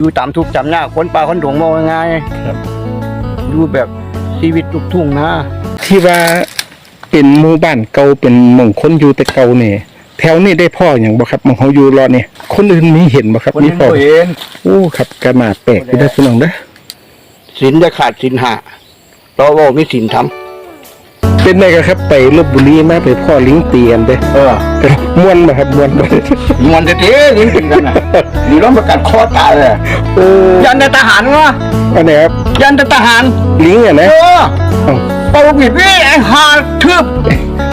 อยู่ตามทุกข์จำยากคนป่าคนดงมองง่ายครับอยู่แบบชีวิตลูกทุ่งนะที่ว่าเป็นหมู่บ้านเก่าเป็นหม่องคนอยู่แต่เก่าเนี่ยแถวนี้ได้พ่ออย่างบ่ครับหมองเขาอยู่รอเนี่ยคนอื่นมีเห็นบ่ครับคนมีนี้พ่อเห็นโอ้ครับกระหนาแปลกไปได้อพี่น้องเด้อ ศีลจะขาดศีลหาเราบอกมีศีลท เป็นไงกันครับไปลบบุรีมาไปพ่อลิงเตียนเด้อำเออม่วนบ่ครับม่วนบ่มวนเท่ๆลิ้นกินกันนะนี่ร้องประกาศคอตายเลยโอ้ยันแต่ทหารวะอันไหนครับยันแต่ทหารลิงอะเอนะอเอ้าเป่าผิดพี่ไอ้หาทึบ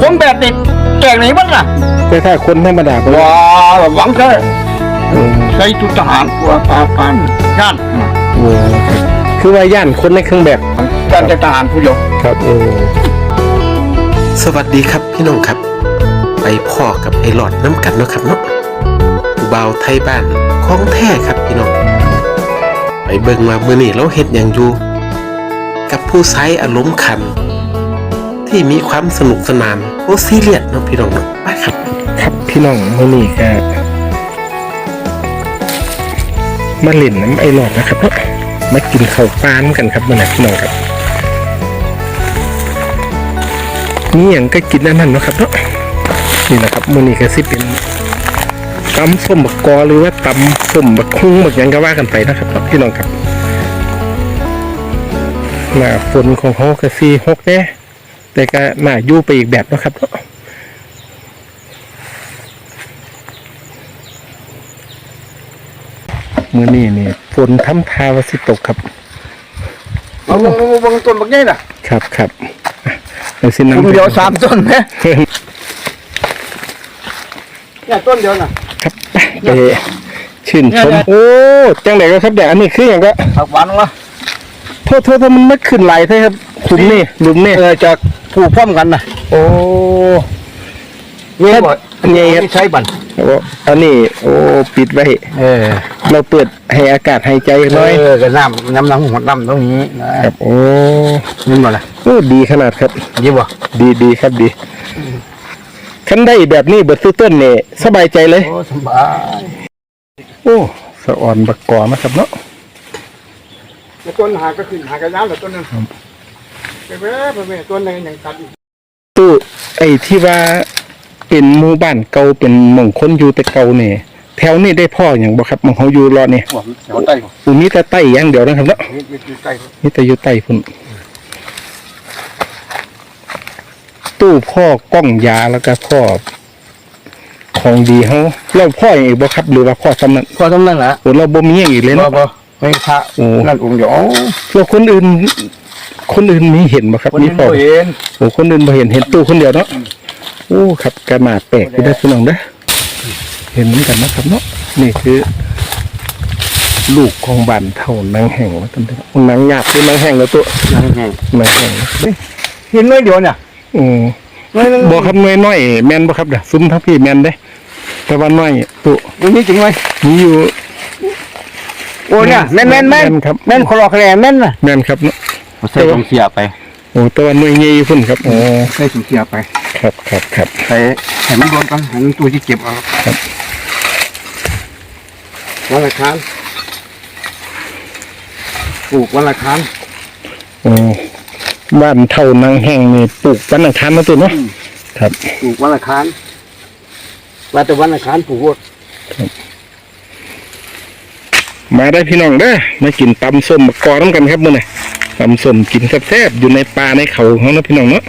ผมแบบติดแจกไหนบ้างล่ะแต่ถ้าคนธรรมดาก็ว้าวหวังเถอะอืมใช้ชุดทหารกลัวปราบปรามย่านโอ้ครับคือว่าย่านคนในเครื่องแบบยันแต่ทหารผู้ยกครับโอ้ สวัสดีครับพี่น้องครับ ไปพ่อกับไอหลอดน้ำกันเนาะครับเนาะผู้บ่าวไทยบ้านของแท้ครับพี่น้องไปเบิ่งมาเมื่อนี้เราเห็ดอย่างอยู่ กับผู้ใช้อารมณ์ขัน ที่มีความสนุกสนานโอซีเรียสเนาะพี่น้องเนาะไปครับ ครับพี่น้องเมื้อนี้ก็มาเล่นน้ำไอหลอดนะครับเนาะมากินข้าวปลานกันครับมื้อนี้พี่น้องครับ มีหยังก็กินอันนั้นเนาะครับเนาะนี่นะครับมื้อนี้ก็สิเป็นตำส้มบักกอหรือว่าตำส้มบักคุ้งบักหยังก็ว่ากันไปนะครับเนาะพี่น้องครับหน้าฝนของเขาก็สีหกแน่แต่ก็หน้าอยู่ไปอีกแบบเนาะครับเนาะมือนี่นี่ฝนทำทาวาสิตกครับเอาบางบางต้นบางใหญ่น่ะ ครับครับอะ เดี๋ยวสิผมนำเดียวสามต้นนะเพิ่มเนี่ยต้นเดียวน่ะครับไปชื่นชมโอ้จังไหนก็ครับเดี๋ยวอันนี้คืออย่างก็ผักหวานวะโทษโทษถ้ามันไม่ขึ้นไหลใช่ครับขุมนี่หลุมนี่เออจะผูกพร้อมกันน่ะโอ้นี่บ่อันนี้ครับใช้บันโอ้อันนี้โอ้ปิดไว้ เออเราเปิดให้อากาศหายใจหน่อยเออก็น้ำน้ำน้ำหัวน้ำตรงนี้นะครับโอ้ นี่มาละโอ้ดีขนาดครับยี่บ่ดีดีครับดีคันได้แบบนี้เบิดซื้อต้นนี่สบายใจเลย โอ้สบาย โอ้สะอ่อนบักกอนะครับเนาะแล้วต้นหาก็ขึ้นหากระยาวแล้วต้นนึงไปเว้ยไปเว้ยต้นนึงยังตัดอีกตู้ไอ้ที่ว่าเป็นหมู่บ้านเก่าเป็นหม่องคนอยู่แต่เก่าเนี่ยแถวนี้ได้พ่ออย่างบ่ครับหม่องเขาอยู่รอเนี่ยหัวแถวใต้หัวอูมีแต่ใต้อย่างเดียวนะครับเนาะนี่นี่ใต้หัวมีแต่อยู่ใต้พุ่น ตู้พ่อกล้องยาแล้วก็พ่อของดีเขาเราพ่ออย่างอีกบ่ครับหรือว่าพ่อสำนักพอทำนั่นแหละโอ้เราบ่มีอย่างอีกเลยบ่เนาะ บ่ไม่พระโอ้ นั่นองค์เดียวเราคนอื่น คนอื่นมีเห็นบ่ครับคนมีนี้พ่อบ่เห็นโอ้คนอื่นบ่เห็นเห็นตู้คนเดียวเนาะโอ้ครับกระหนาดแปลกไปได้อพี่น้องเด้อเห็นเหมือนกันนะครับเนาะนี่คือ ลูกของบ้านเท่านางแห่งว่าตั้งแต่นางหยาบคือนางแห่งแล้วตัว นั่นไงนางแห่งเด้ยเห็นน้อยเดียวเนี่ย อืมน้อยนึงบ่ครับน้อยน้อยๆแม่นบ่ครับเด้อซุ้มทั้งพี่แม่นเด้ แต่ว่าน้อยตัวมันมีจริงไหมมีอยู่ โอ้เนี่ยแม่นแม่นแม่นแม่นครับแม่นคลอแคลแม่นน่ะแม่นครับเนาะใส่ถุงเสียไปโอ้แต่ว่าน้อยใหญ่อยู่พุ่นครับโอ้ใส่ถุงเสียไป ครับครับครับใส่ให้มันโดนกันให้มันตัวที่เก็บเอาครับวันละครั้งปลูกวันละครั้งโอ้ บ้านเท่านางแห่งนี่ปลูกวันอังคารมาตัวเนาะครับปลูกวันละครั้งว่าแต่วันละครั้งปลูกหมดมาได้พี่น้องเด้อมากินตำส้มมะกอน้ำกันครับมื้อนี้ตำส้มกินแซ่บๆอยู่ในป่าในเขาของเราะพี่น้องเนาะ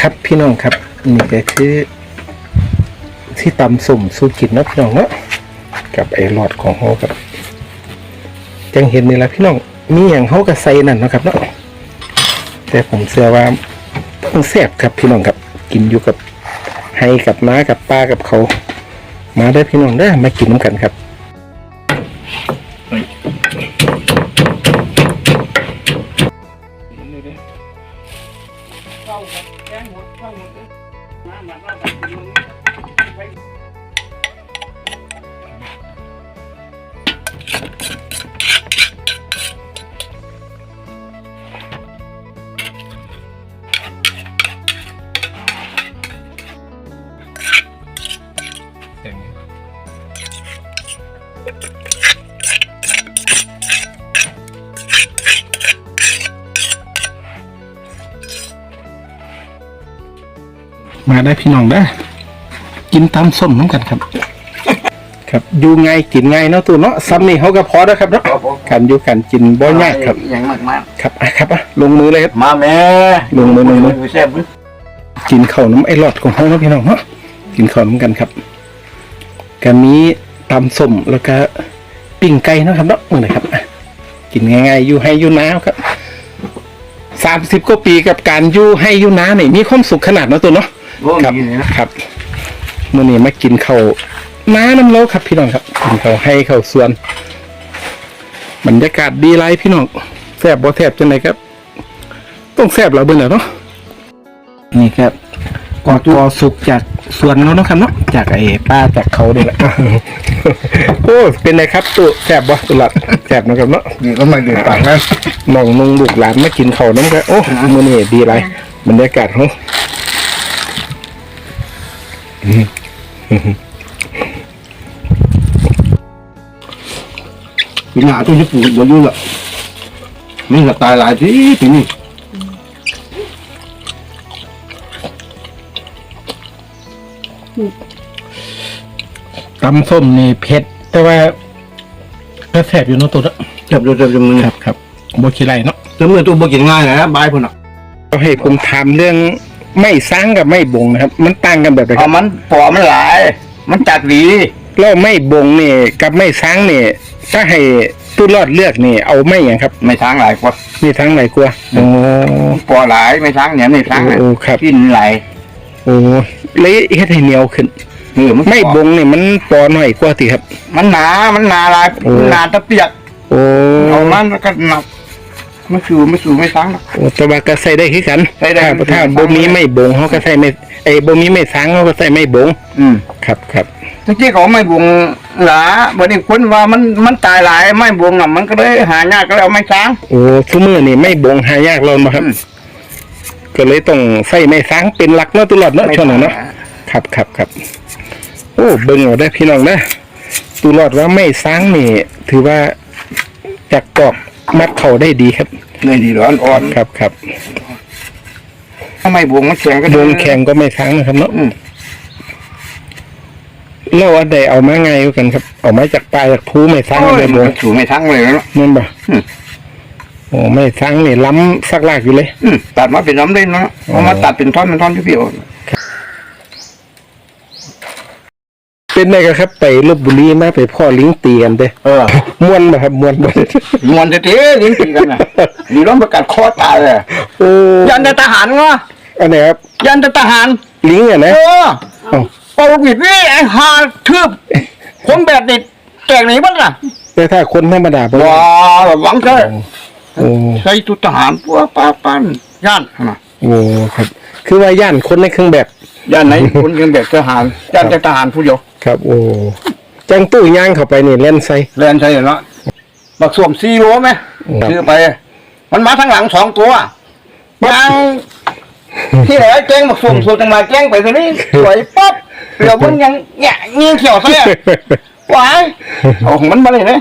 ครับพี่น้องครับนี่ก็คือที่ตำส้มสู้กินเนาะพี่น้องเนาะกับไอ้หลอดของเขาครับจังเห็นนี่ละพี่น้อง มีอย่างเขากระใส่นั่นนะครับเนาะแต่ผมเชื่อว่าต้องแซ่บครับพี่น้องครับกินอยู่กับให้กับน้ากับป้ากับเขา มาได้พี่น้องได้มากินน้ำกันครับ มาได้พี่น้องได้อกินตำส้มน้ำกันครับ ครับอยู่ไงกินไงเนาะตัวเนาะซ้ำนี่เขาก็พอแล้วครับเนาะกันอยู่กันกินบ่ยากครับ อย่างมากมากครับอะครับอะลงมือเลยครับมาแม่ลงมือลงมือ แซ่บมั้ยกินข้าวน้ำไอหลอดของเขาเนาะพี่น้องเนาะกินข้าวน้ำกันครับกันนี้ ตำส้มแล้วก็ปิ้งไก่เนาะครับเนาะมื่อไหร่ครับอะกินง่ายๆอยู่ให้อยู่น้าครับสามสิบกว่าปีกับการอยู่ให้อยู่น้าเนี่ยมีความสุขขนาดเนาะตัวเนาะโอ้ครับดีเลยนะครับมื่อนี้มากินข้าวน้าน้ำเล้าครับ พี่น้องครับกินข้าวให้ข้าวสวนบรรยากาศดีไรพี่น้องแซ่บบ่แซ่บจังไหนครับ ต้องแซ่บเราเบิ่งแหล้วเนาะนี่ครับกอตัวสุกจากสวนเราเนาะครับเนาะจากไอ้ป้าจากเขาเนี่ยแหละ โอ้เป็นไงครับตุแซ่บบ่ตุลัดแซ่บเนาะครับเนาะนี่ก็ไม่เดือดปากนะน้องนุ่งลูกหลานมากินข้าวน้ำกันโอ้มื่อนี้ดีไรบรรยากาศเขาปีหน้าต้องจะปลูกบ่อยู่ละนี่ก็ตายหลายทีปีนี้ ตำส้มนี่เผ็ด แต่ว่าก็แซ่บอยู่เนาะตัวละจับดูจับดูมือครับครับบ่ขี้ไรเนาะแต่มือตัวบกินง่ายนะบายพุ่นน่ะก็ให้ผมถามเรื่องไม่สร้างกับไม่บงนะครับ มันต่างกันแบบไหนคเอารับมันปอมันหลาย มันจัดหวีแล้วไม่บงนี่กับไม่สร้างนี่ถ้าให้ตู้รอดเลือกนี่ เอาไม่อย่างครับ ไม่ช้างหลายกว่ามีทั้งไหนกลัวโอ้ ปอหลายไม่ช้างเนี่ยไม่ช้างโอ้ครับ กินหลายโอ้เลยเฮ็ดให้เหนียวขึ้น ออมันไม่บงนี่มันปอหน่อยกว่าติครับ มันหนา มันหนาหลายโอ้หนาตะเปียกโอ้เอามันแล้วก็หนักไม่สูไม่สูไม่ช้างหรอกโอ้แต่ว่าก็ใส่ได้คือกันใส่ได้ถ้าคือกันถ้าบ่มีไม่บงเขาก็ใส่ไม่ไอ้บ่มีไม่สร้างเขาก็ใส่ไม่บง อืมครับครับตะกี้เขาไม่บวงหลาบัดนี้คนว่ามันมันตายหลายไม่บวงน่ะมันก็เลยหายากก็เลยเอาไม่ช้างโอ้ทุกมื้อนี่ไม่บงหายากแล้วบ่ครับอืมก็เลยต้องใส่ไม่สร้างเป็นหลักเนาะตลอดเนาะช่วงนั้นเนาะครับครับครับโอ้เบิ่งเอาได้พี่น้องนะตูรอดว่าไม่สร้างนี่ ถือว่าจากกรอกมัดเข่าได้ดีครับเลยดีร้อนอ่อนครับครับถ้าไม่บวงมันแข็งก็โดนแข็งก็ไม่สร้างนะครับเนาะอืมแล้วอันใดเอามาไงกว่ากันครับเอามาจากปลายจากภูไม่สร้างโอ้อะไรยบ่มันสูงไม่ช้างเลยเนาะนั่นบ่อืมโอ้ไม่สร้างนี่ล้ำสักลากอยู่เลยอืมตัดมาเป็นน้ำเล่นเนาะเอามาตัดเป็นท่อนเป็นท่อนที่พี่โอ เป็นไงกันครับ ไปลบบุรีมาไปพ่อลิงตีกันเด้เออม่วนบ่ครับม่วนบ่มวนเตะๆลิ้นปีกันน่ะมีร้องประกาศคอตายเลยโอ้ยันแต่ทหารวะอันไหนครับ ยันแต่ทหารลิงอะเอนะอเอ้าโอ้วิดนี่ไอ้หาทืบคนแบบนี้แจกไหนบ้างล่ะแต่ถ้าคนธรรมดาบ่ว้าวหวังเถอะโอ้ใส่ตุทหารปัวป้าปันย่านนะโอ้ครับ คือว่าย่านคนในเครื่องแบบ ย่านไหนคนยังแบบทหารย่านแต่ทหารผู้เดียว ครับโอ้จังตู้ย่างเข้าไปนี่เล่นใส่เรียนใช่เนาะบักสวมซีโร่ไหมครับ ซื้อไป มันมาทั้งหลังสองตัวยางที่ไหนแจ้งบักสวมสูตรจังมาแจ้งไปทีนี้สวยปั๊บเดี๋ยวมันยังแง่เงี้ยเขียวซะเนี่ยหวายเอาของมันมาเลยนะ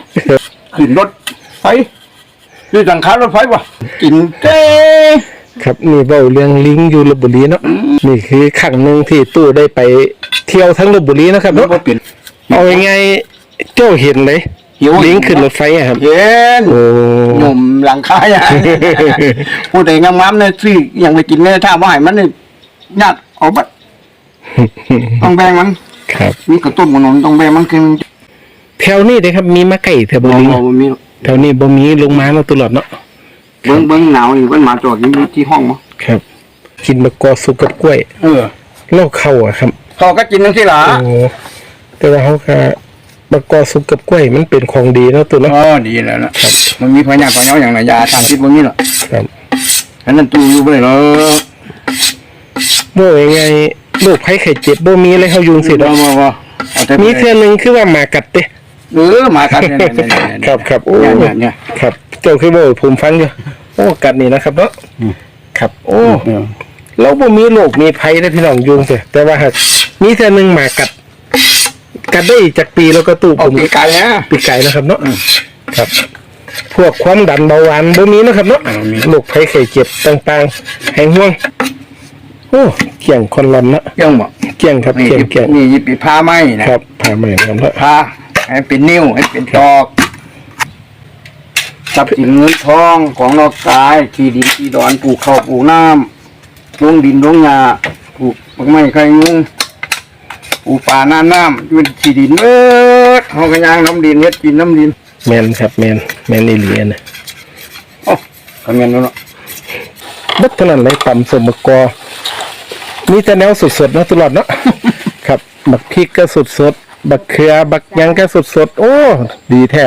ขึ้นรถไฟคือสังขารรถไฟวะกินเจ้ ครับนี่เบ้าเรื่องลิงอยู่ลบบุรีเนาะนี่คือครั้งหนึ่งที่ตู้ได้ไปเที่ยวทั้งลบบุรีนะครับรถเนาะบ่เปลี่ยนเอายังไงเจ้าเห็นเลยหิวลิงขึ้นรถไฟอะครับเย็นโอ้หนุ่มหลังคาอย่างพูดแต่งามๆเนี่ยสิยังไปกินเนี่ยถ้าว่าให้มันเนี่ยญาติเอาบัดต้องแบ่งมัน ครับมีกระตุ้นขนมต้องแบ่งมันคือแถวนี้เลยครับมีมาไก่แถวบุรีบ่มีแถวนี้บ่มีลงมาเนาะตลอดเนาะ เบิ้งเบิ้งหนาวนี่มันมาจอดอยู่ที่ห้องมั้งครับ กินมะกอสุกกับกล้วยเออเล่าเข้าอะครับเขาก็กินทั้งที่หลาโอ้แต่ว่าเขาก็มะกอสุกกับกล้วยมันเป็นของดีเนาะตัวเนาะ อ๋อดีแล้วนะมันมีพญาพญาอย่างไรยาทานพิษบ่มีหรอกครับอันนั้นตู้อยู่บ่ได้หรอกโม่ยังไงโรคภัยไข้เจ็บบ่มีเลยเขายุงสิบ่เนาะบ่บ่เอาแต่มีเทื่อหนึงคือว่าหมากัดเด้เออมากันเนี่ยๆๆๆครับครับโอ้ เนี่ยเนี่ยครับ เจ้าคือบ่ให้ผมฟังอยู่โอ้กัดนี่นะครับเนาะครับโอ้เนี่ยเราบ่มีโรคมีภัยนะพี่น้องยุงสิแต่ว่าหากมีเทื่อหนึงหมากัด กัดได้จากปีแล้วก็ตู้ผเอาม ปีกไก่นะปีไก่นะครับเนาะครับ พวกความดันเบาหวานบ่มีนะครับเนาะโรคภัยไข้เจ็บต่างๆให้ห่วง โอ้เกี่ยงคนร้อนเนาะเกี่ยงบอกเกี่ยงครับนี่เกี่ยงเกี่ยงนี่ยิบปีผ้าไหมนะ ครับผ่าใหม่นะครับเนาะ ผ้าให้เป็นนิ้วให้เป็นตอก ทรัพย์สินเงินทองของนอกกายที่ดินที่ดอนปลูกข้าวปลูกน้ำลงดินลงยาปลูกบักไม้ไข่ยุงปลูกป่าหน้าน้ำอยู่ในที่ดินเออเขากระยางน้ำดินเฮ็ดกินน้ำดินแมนครับแมนแมนอีหลีนะโอ้คำเมนแล้วเนาะบัดเท่านั้นเลยตำสมมะกอมีแต่แนวสดๆเนาะตลอดเนาะ ครับบักพริกก็สดๆบักเขือ บักหยังก็สดๆโอ้ ดีแท้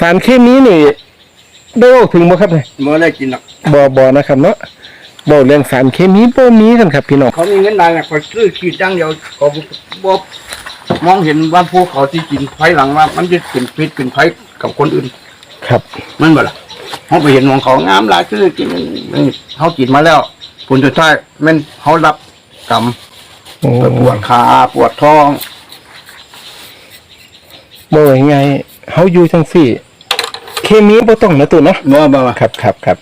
สารเคมีนี่ ได้เว้าถึงบ่ครับเนี่ยเมื่อได้กินหรอกบ่บ่นะครับเนาะบ่เรื่องสารเคมีบ่มีกันครับพี่น้องเขามีเงินได้นะเขาซื้อขีดจังเดียวเขาบบมองเห็นว่าพวกเขาที่กินไฟหลังว่ามันจะเป็นพิษเป็นไฟกับคนอื่น ครับมันบ่ล่ะเขาไปเห็นของเขางามหลายคือกินนี่เขากินมาแล้วผลสุดท้ายแมันเขารับกรรมโอ้ไปปวดขาปวดท้องบ่ยังไงเฮาอยู่จังซี่ เคมีบ่ต้องนะตัวเนาะบ่บ่บ่ครับครับครับ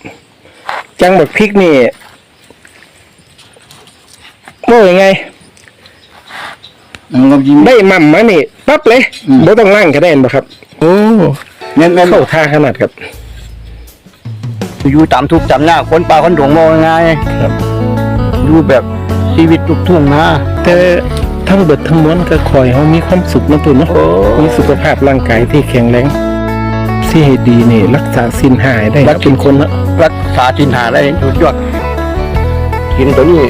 จังบักพริกนี่บ่ยังไงมันก็ยิ้มได้หม่ำมานี่ปั๊บเลยอืมบ่ต้องล้างก็ได้บ่ครับ โอ้เน้นเน้นเข้าท่าขนาดครับ อยู่ตามทุกข์ตามยากคนป่าคนดงมองง่ายครับอยู่แบบชีวิตทุกทุ่งนะแต่ทั้งเบิดทั้งมวลก็คอยเฮามีความสุขนะตัวเนาะโอ้มีสุขภาพร่างกายที่แข็งแรง สิให้ดีนี่รักษาสินหายได้รักเป็นคนนะรักษาทินหาได้สุดยอดกินตัวนี้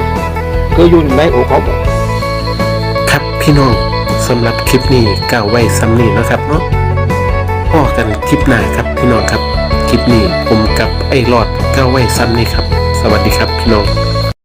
ก็อยู่ในอกเขาครับพี่น้องสำหรับคลิปนี้กล่าวไว้ซ้ำนี้นาะครับเนาะพ่อกันคลิปหน้าครับพี่น้องครับ คลิปนี้ผมกับไอ้รอดกล่าวไว้ซ้ำนี้ครับ สวัสดีครับพี่น้อง